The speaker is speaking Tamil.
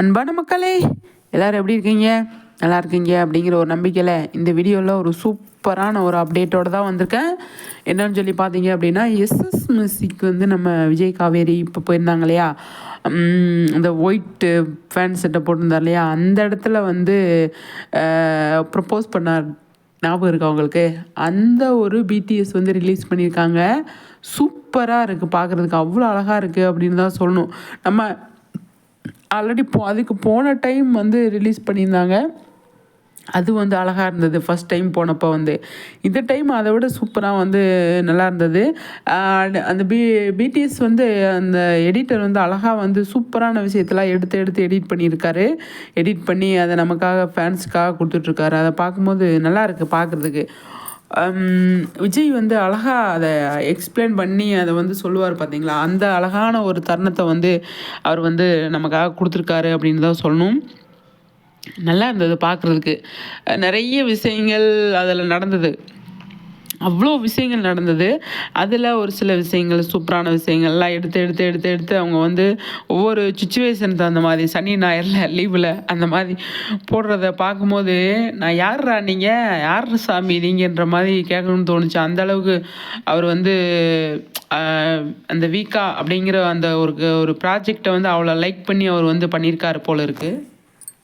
அன்பான மக்களே எல்லோரும் எப்படி இருக்கீங்க? நல்லா இருக்கீங்க அப்படிங்கிற ஒரு நம்பிக்கையில் இந்த வீடியோவில் ஒரு சூப்பரான ஒரு அப்டேட்டோடு தான் வந்திருக்கேன். என்னன்னு சொல்லி பார்த்தீங்க அப்படின்னா எஸ்எஸ் மியூசிக் வந்து நம்ம விஜய் காவேரி இப்போ போயிருந்தாங்க இல்லையா? அந்த ஒயிட்டு ஃபேன் செட்டை போட்டிருந்தார் இல்லையா? அந்த இடத்துல வந்து ப்ரப்போஸ் பண்ணார். ஞாபகம் இருக்கா அவங்களுக்கு அந்த ஒரு பிடிஎஸ் வந்து ரிலீஸ் பண்ணியிருக்காங்க. சூப்பராக இருக்குது பார்க்குறதுக்கு. அவ்வளோ அழகாக இருக்குது அப்படின்னு தான் சொல்லணும். நம்ம ஆல்ரெடி போ அதுக்கு போன டைம் வந்து ரிலீஸ் பண்ணியிருந்தாங்க. அது வந்து அழகாக இருந்தது. ஃபஸ்ட் டைம் போனப்போ வந்து. இந்த டைம் அதை விட சூப்பராக வந்து நல்லா இருந்தது. அந்த பி பிடிஎஸ் வந்து அந்த எடிட்டர் வந்து அழகாக வந்து சூப்பரான விஷயத்தெல்லாம் எடுத்து எடுத்து எடிட் பண்ணியிருக்காரு. எடிட் பண்ணி அதை நமக்காக ஃபேன்ஸுக்காக கொடுத்துட்ருக்காரு அதை பார்க்கும்போது நல்லா இருக்குது பார்க்குறதுக்கு. விஜய் வந்து அழகாக அதை எக்ஸ்பிளைன் பண்ணி அதை வந்து சொல்லுவார் பார்த்தீங்களா அந்த அழகான ஒரு தருணத்தை வந்து அவர் வந்து நமக்காக கொடுத்துருக்காரு அப்படின்னு தான் சொல்லணும். நல்லா இருந்தது பார்க்குறதுக்கு. நிறைய விஷயங்கள் அதில் நடந்தது. அவ்வளோ விஷயங்கள் நடந்தது. அதில் ஒரு சில விஷயங்கள் சூப்பரான விஷயங்கள்லாம் எடுத்து எடுத்து எடுத்து எடுத்து அவங்க வந்து ஒவ்வொரு சுச்சுவேஷனுக்கு அந்த மாதிரி சனி ஞாயிறில் லீவில் அந்த மாதிரி போடுறத பார்க்கும்போது நான் யார்ரா நீங்கள் யார் சாமி நீங்கன்ற மாதிரி கேட்கணும்னு தோணுச்சு. அந்தளவுக்கு அவர் வந்து அந்த வீக்கா அப்படிங்கிற அந்த ஒரு ஒரு ப்ராஜெக்டை வந்து அவ்வளோ லைக் பண்ணி அவர் வந்து பண்ணியிருக்காரு போல இருக்குது